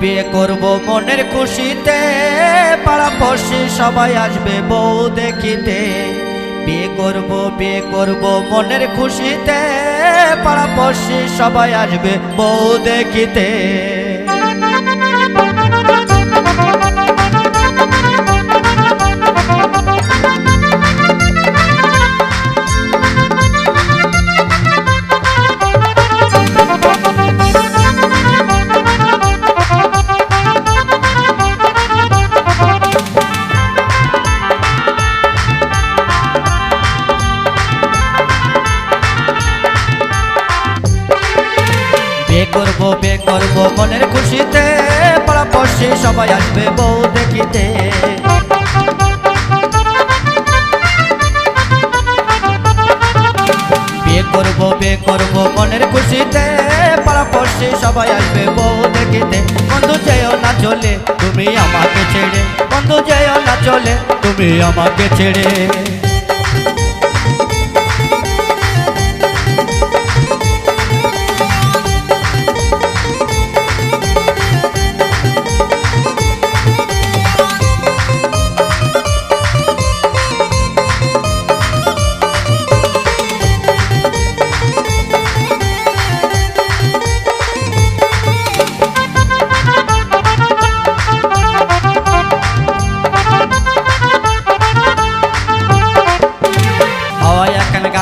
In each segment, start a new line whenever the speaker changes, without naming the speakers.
বিয়ে করব, মনের খুশিতে পাড়া পড়শি সবাই আসবে বউ দেখিতে। বিয়ে করব বিয়ে করব, মনের খুশিতে পাড়া পড়শি সবাই আসবে বউ দেখিতে। করব, বে করব, মনের খুশিতে পাড়া পড়শি সবাই আসবে বউ দেখিতে। বিয়ে করব বিয়ে করব, মনের খুশিতে পাড়া পড়শি সবাই আসবে বউ দেখিতে। বন্ধু যেও না চলে, তুমি আমাকে ছেড়ে। বন্ধু যেও না চলে, তুমি আমাকে ছেড়ে।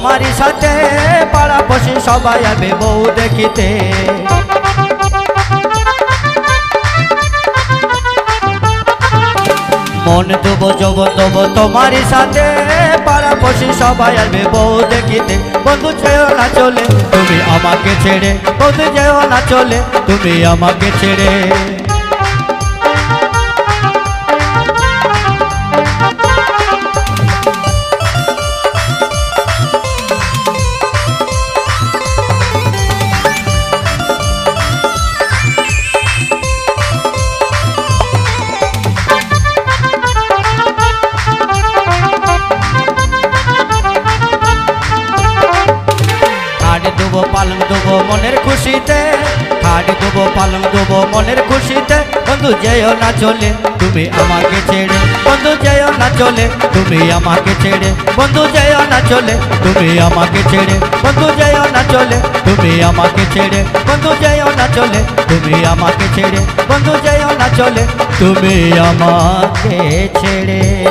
তোমারই সাথে পাড়া পশি সবাই আসবে বউ দেখিতে। মন দেবো যবন দেব তোমারই সাথে পাড়া পশি সবাই আসবে বউ দেখিতে। বন্ধু, যেও না চলে, তুমি আমাকে ছেড়ে। বন্ধু, যেও না চলে, তুমি আমাকে ছেড়ে। মনের খুশিতে। খাট দেবো পালন দেবো মনের খুশিতে। বন্ধু, যেও না চলে, তুমি আমাকে ছেড়ে। বন্ধু, যেও না চলে, তুমি আমাকে ছেড়ে। বন্ধু, যেও না চলে, তুমি আমাকে ছেড়ে। বন্ধু, যেও না চলে, তুমি আমাকে ছেড়ে। বন্ধু, যেও না চলে, তুমি আমাকে ছেড়ে। বন্ধু, যেও না চলে, তুমি আমাকে ছেড়ে।